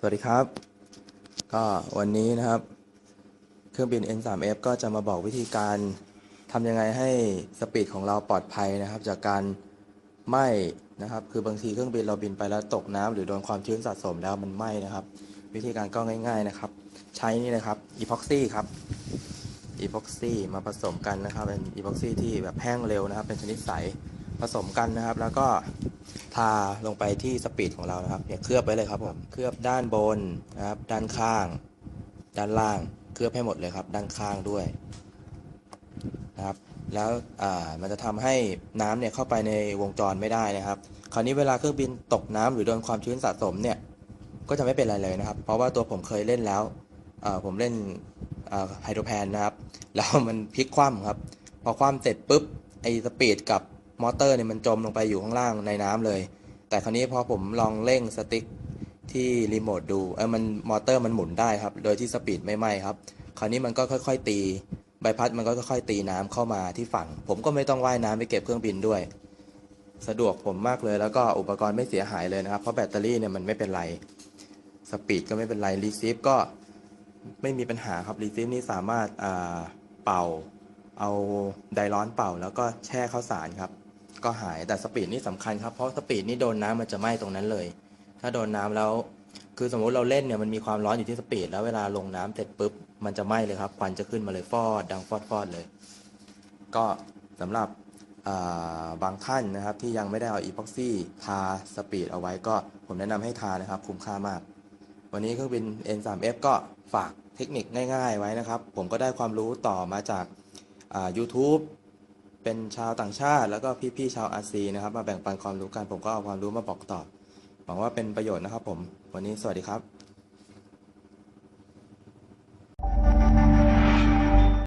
สวัสดีครับ ก็วันนี้นะครับ เครื่องบิน N3F ก็จะมาบอกวิธีการทำยังไงให้สปีดของเราปลอดภัยนะครับ จากการไหม้นะครับ คือบางทีเครื่องบินเราบินไปแล้วตกน้ำหรือโดนความชื้นสะสมแล้วมันไหม้นะครับ วิธีการก็ง่าย ๆนะครับ ใช้นี่นะครับอีพ็อกซี่ครับอีพ็อกซี่มาผสมกันนะครับ เป็นอีพ็อกซี่ที่แบบแห้งเร็วนะครับ เป็นชนิดใสผสมกันนะครับ แล้วก็ ทาลงไปที่สปีดของเรานะครับเนี่ยเคลือบไว้เลยครับผมเคลือบด้านบนนะครับ ด้านข้าง ด้านล่าง เคลือบให้หมดเลยครับ ด้านข้างด้วยนะครับ แล้วอ่ามันจะทำให้น้ำเนี่ยเข้าไปในวงจรไม่ได้นะครับ คราวนี้เวลาเครื่องบินตกน้ำหรือโดนความชื้นสะสมเนี่ยก็จะไม่เป็นไรเลยนะครับ เพราะว่าตัวผมเคยเล่นแล้วอ่าผมเล่นไฮโดรแพนนะครับ แล้วมันพลิกคว่ำครับ พอคว่ำเสร็จปุ๊บไอ้สปีดกับ มอเตอร์เนี่ยมันจมลงไปอยู่ข้างล่างในน้ำเลย แต่คราวนี้พอผมลองเร่งสติ๊กที่รีโมทดูเออมันมอเตอร์มันหมุนได้ครับ โดยที่สปีดไม่ไหม้ครับ คราวนี้มันก็ค่อย ๆ ตีใบพัดมันก็ค่อยๆตีน้ำเข้ามาที่ฝั่ง ผมก็ไม่ต้องว่ายน้ำไปเก็บเครื่องบินด้วย สะดวกผมมากเลยแล้วก็อุปกรณ์ไม่เสียหายเลยนะครับ เพราะแบตเตอรี่เนี่ยมันไม่เป็นไร สปีดก็ไม่เป็นไรรีซีฟก็ไม่มีปัญหาครับรีซีฟนี่สามารถเป่าเอาไดร้อนเป่าแล้วก็แช่ข้าวสารครับ ก็หายแต่สปีดนี่สำคัญครับเพราะสปีดนี่โดนน้ำมันจะไหม้ตรงนั้นเลย ถ้าโดนน้ำแล้ว คือสมมุติเราเล่นเนี่ยมันมีความร้อนอยู่ที่สปีดแล้วเวลาลงน้ำเสร็จปุ๊บมันจะไหม้เลยครับควันจะขึ้นมาเลยฟอดดังฟอดฟอดเลย ก็สำหรับาบางท่านนะครับที่ยังไม่ได้เอาอีพ็อกซี่ทาสปีดเอาไว้ก็ผมแนะนำให้ทานะครับคุ้มค่ามาก วันนี้เครื่องบิน N3F ก็ฝากเทคนิคง่าย ๆ ไว้นะครับ ผมก็ได้ความรู้ต่อมาจากา YouTube เป็นชาวต่างชาติ แล้วก็พี่ๆชาวอาซีนะครับ มาแบ่งปันความรู้กันผมก็เอาความรู้มาบอกต่อหวังว่าเป็นประโยชน์นะครับผม วันนี้สวัสดีครับ